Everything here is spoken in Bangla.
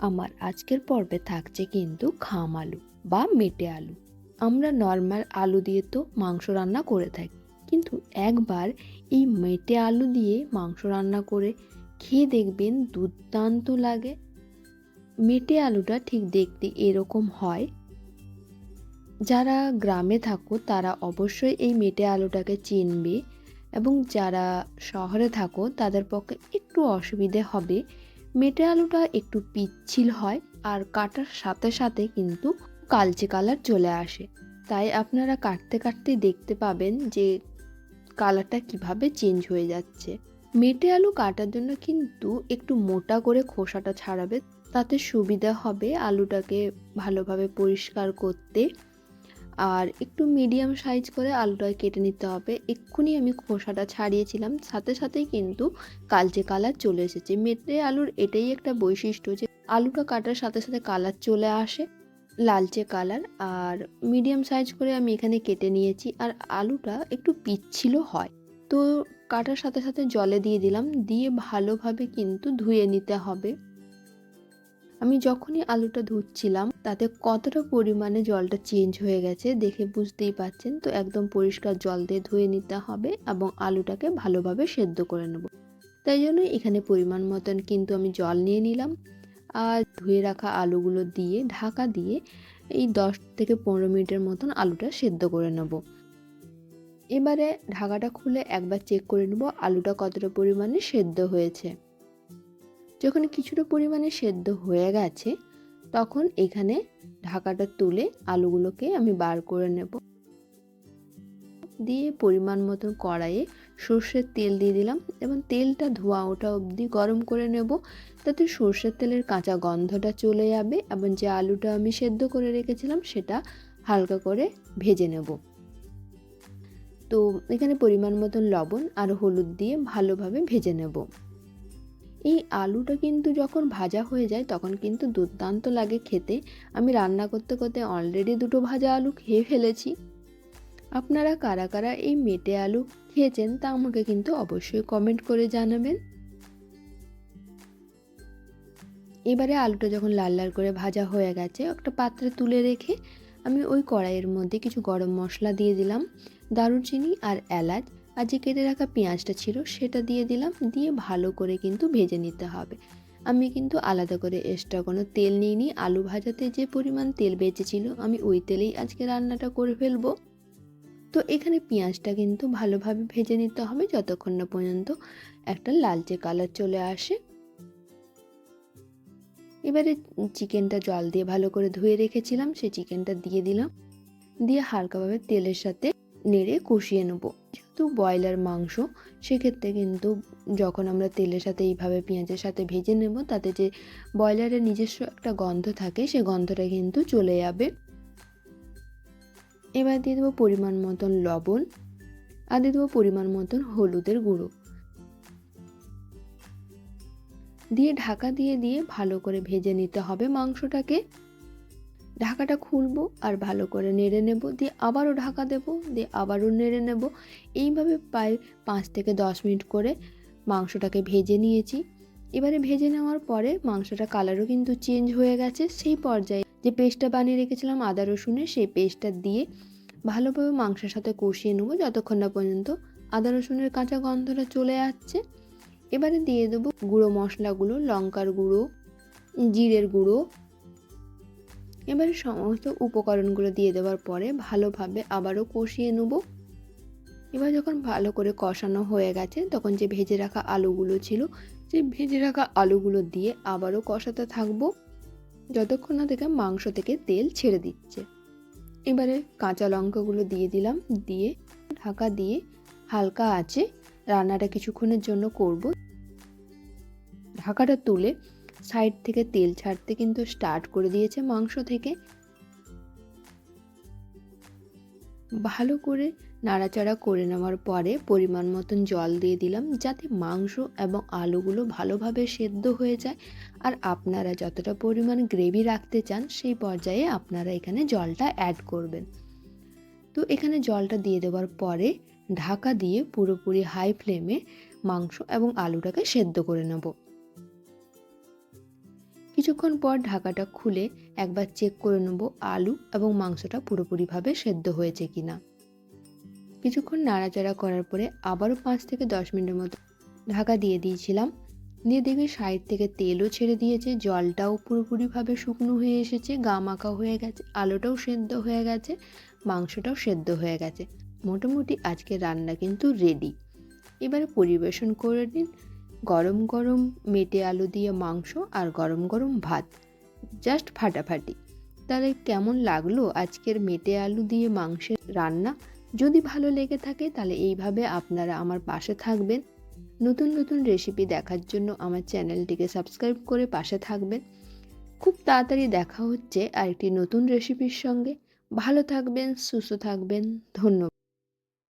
আমার আজকের পর্বে থাকছে কিন্তু খাম আলু বা মেটে আলু। আমরা নর্মাল আলু দিয়ে তো মাংস রান্না করে থাকি। কিন্তু একবার এই মেটে আলু দিয়ে মাংস রান্না করে খেয়ে দেখবেন দুর্দান্ত লাগে। মেটে আলুটা ঠিক দেখতে এরকম হয়। যারা গ্রামে থাকো, তারা অবশ্যই এই মেটে আলুটাকে চিনবে এবং যারা শহরে থাকো, তাদের পক্ষে একটু অসুবিধে হবে। মেটে আলুটা একটু পিচ্ছিল হয় আর কাটার সাথে সাথে কিন্তু কালচে কালার চলে আসে। তাই আপনারা কাটতে কাটতে দেখতে পাবেন যে কালারটা কীভাবে চেঞ্জ হয়ে যাচ্ছে। মেটে আলু কাটার জন্য কিন্তু একটু মোটা করে খোসাটা ছাড়াবে, তাতে সুবিধা হবে আলুটাকে ভালোভাবে পরিষ্কার করতে। আর একটু মিডিয়াম সাইজ করে আলুটা কেটে নিতে হবে। এক্ষুনি আমি খোসাটা ছাড়িয়েছিলাম। সাথে সাথেই কিন্তু কালচে কালার চলে এসেছে। মেটে আলুর এটাই একটা বৈশিষ্ট্য যে, আলুটা কাটার সাথে সাথে কালার চলে আসে, লালচে কালার আর মিডিয়াম সাইজ করে আমি এখানে কেটে নিয়েছি। আর আলুটা একটু পিচ্ছিল হয়। তো কাটার সাথে সাথে জলে দিয়ে দিলাম। দিয়ে ভালোভাবে কিন্তু ধুয়ে নিতে হবে। আমি যখনই আলুটা ধুচ্ছিলাম, তাতে কতটা পরিমাণে জলটা চেঞ্জ হয়ে গেছে দেখে বুঝতেই পাচ্ছেন। তো একদম পরিষ্কার জল দিয়ে ধুয়ে নিতে হবে এবং আলুটাকে ভালোভাবে সেদ্ধ করে নেব। তাই জন্য এখানে পরিমাণ মতন কিন্তু আমি জল নিয়ে নিলাম। আর ধুয়ে রাখা আলুগুলো দিয়ে, ঢাকা দিয়ে এই দশ থেকে পনেরো মিনিটের মতন আলুটা সেদ্ধ করে নেব। এবারে ঢাকাটা খুলে একবার চেক করে নেব আলুটা কতটা পরিমাণে সেদ্ধ হয়েছে। যখন কিছুটা পরিমাণে সেদ্ধ হয়ে গেছে, তখন এখানে ঢাকাটা তুলে আলুগুলোকে আমি বার করে নেব। দিয়ে পরিমাণ মতো কড়াইয়ে সর্ষের তেল দিয়ে দিলাম এবং তেলটা ধোয়া ওঠা অবধি গরম করে নেব। তাতে সর্ষের তেলের কাঁচা গন্ধটা চলে যাবে এবং যে আলুটা আমি সেদ্ধ করে রেখেছিলাম সেটা হালকা করে ভেজে নেব। তো এখানে পরিমাণ মতন লবণ আর হলুদ দিয়ে ভালোভাবে ভেজে নেব। এই আলুটা কিন্তু যখন ভাজা হয়ে যায়, তখন কিন্তু দুর্দান্ত লাগে খেতে। আমি রান্না করতে করতে অলরেডি দুটো ভাজা আলু খেয়ে ফেলেছি। আপনারা কারা কারা এই মেটে আলু খেয়েছেন তা আমাকে কিন্তু অবশ্যই কমেন্ট করে জানাবেন। এবারে আলুটা যখন লাল লাল করে ভাজা হয়ে গেছে, একটা পাত্রে তুলে রেখে আমি ওই কড়াইয়ের মধ্যে কিছু গরম মশলা দিয়ে দিলাম, দারুচিনি আর এলাচ। আর যে কেটে রাখা পেঁয়াজটা ছিল, সেটা দিয়ে দিলাম, দিয়ে ভালো করে কিন্তু ভেজে নিতে হবে। আমি কিন্তু আলাদা করে এক্সট্রা কোনো তেল নিইনি, আলু ভাজাতে যে পরিমাণ তেল বেঁচেছিল, আমি ওই তেলেই আজকে রান্নাটা করে ফেলব। তো এখানে পেঁয়াজটা কিন্তু ভালোভাবে ভেজে নিতে হবে, যতক্ষণ না পর্যন্ত একটা লালচে কালার চলে আসে। এবারে চিকেনটা জল দিয়ে ভালো করে ধুয়ে রেখেছিলাম, সেই চিকেনটা দিয়ে দিলাম। দিয়ে হালকাভাবে তেলের সাথে নেড়ে কষিয়ে নেব। যেহেতু ব্রয়লার মাংস, সেক্ষেত্রে কিন্তু যখন আমরা তেলের সাথে এইভাবে পেঁয়াজের সাথে ভেজে নেব, তাতে যে ব্রয়লারের নিজস্ব একটা গন্ধ থাকে, সে গন্ধটা কিন্তু চলে যাবে। এবার দিয়ে দেবো পরিমাণ মতন লবণ আর দিয়ে দেবো পরিমাণ মতন হলুদের গুঁড়ো। দিয়ে ঢাকা দিয়ে দিয়ে ভালো করে ভেজে নিতে হবে মাংসটাকে। ঢাকাটা খুলবো আর ভালো করে নেড়ে নেব, দিয়ে আবারও ঢাকা দেব, দিয়ে আবারও নেড়ে নেব। এইভাবে প্রায় পাঁচ থেকে দশ মিনিট করে মাংসটাকে ভেজে নিয়েছি। এবারে ভেজে নেওয়ার পরে মাংসটা কালারও কিন্তু চেঞ্জ হয়ে গেছে। সেই পর্যায়ে যে পেস্টটা বানিয়ে রেখেছিলাম আদা রসুনের, সেই পেস্টটা দিয়ে ভালোভাবে মাংসের সাথে কষিয়ে নেব যতক্ষণ না পর্যন্ত আদা রসুনের কাঁচা গন্ধটা চলে যাচ্ছে এবারে দিয়ে দেবো গুঁড়ো মশলাগুলো, লঙ্কার গুঁড়ো, জিরের গুঁড়ো এবারে সমস্ত উপকরণগুলো দিয়ে দেওয়ার পরে ভালোভাবে আবারও কষিয়ে নেব। এবার যখন ভালো করে কষানো হয়ে গেছে, তখন যে ভেজে রাখা আলুগুলো ছিল সেই ভেজে রাখা আলুগুলো দিয়ে আবারও কষাতে থাকব। যতক্ষণ না থেকে মাংস থেকে তেল ছেড়ে দিচ্ছে। এবারে কাঁচা লঙ্কাগুলো দিয়ে দিলাম, দিয়ে ঢাকা দিয়ে হালকা আছে রান্নাটা কিছুক্ষণের জন্য করব। ঢাকাটা তুলে সাইড থেকে তেল ছাড়তে কিন্তু স্টার্ট করে দিয়েছে মাংস থেকে। ভালো করে নাড়াচাড়া করে নেওয়ার পরে পরিমাণ মতন জল দিয়ে দিলাম যাতে মাংস এবং আলুগুলো ভালোভাবে সেদ্ধ হয়ে যায়। আর আপনারা যতটা পরিমাণ গ্রেভি রাখতে চান সেই পর্যায়ে আপনারা এখানে জলটা অ্যাড করবেন। তো এখানে জলটা দিয়ে দেওয়ার পরে ঢাকা দিয়ে পুরোপুরি হাই ফ্লেমে মাংস এবং আলুটাকে সেদ্ধ করে নেব। কিছুক্ষণ পর ঢাকাটা খুলে একবার চেক করে নেব আলু এবং মাংসটা পুরোপুরিভাবে সেদ্ধ হয়েছে কিনা। কিছুক্ষণ নাড়াচাড়া করার পরে আবারও পাঁচ থেকে দশ মিনিটের মতো ঢাকা দিয়ে দিয়েছিলাম। দিয়ে দেখি সাইড থেকে তেলও ছেড়ে দিয়েছে, জলটাও পুরোপুরিভাবে শুকনো হয়ে এসেছে, গা মাখা হয়ে গেছে, আলুটাও সেদ্ধ হয়ে গেছে, মাংসটাও সেদ্ধ হয়ে গেছে। মোটামুটি আজকে রান্না কিন্তু রেডি এবারে পরিবেশন করে নিন গরম গরম মেটে আলু দিয়ে মাংস আর গরম গরম ভাত। জাস্ট ফাটাফাটি। তাহলে কেমন লাগল আজকের মেটে আলু দিয়ে মাংসের রান্না? যদি ভালো লেগে থাকে তাহলে এইভাবে আপনারা আমার পাশে থাকবেন। নতুন নতুন রেসিপি দেখার জন্য আমার চ্যানেলটিকে সাবস্ক্রাইব করে পাশে থাকবেন। খুব তাড়াতাড়ি দেখা হচ্ছে আরেকটি নতুন রেসিপির সঙ্গে। ভালো থাকবেন, সুস্থ থাকবেন, ধন্যবাদ।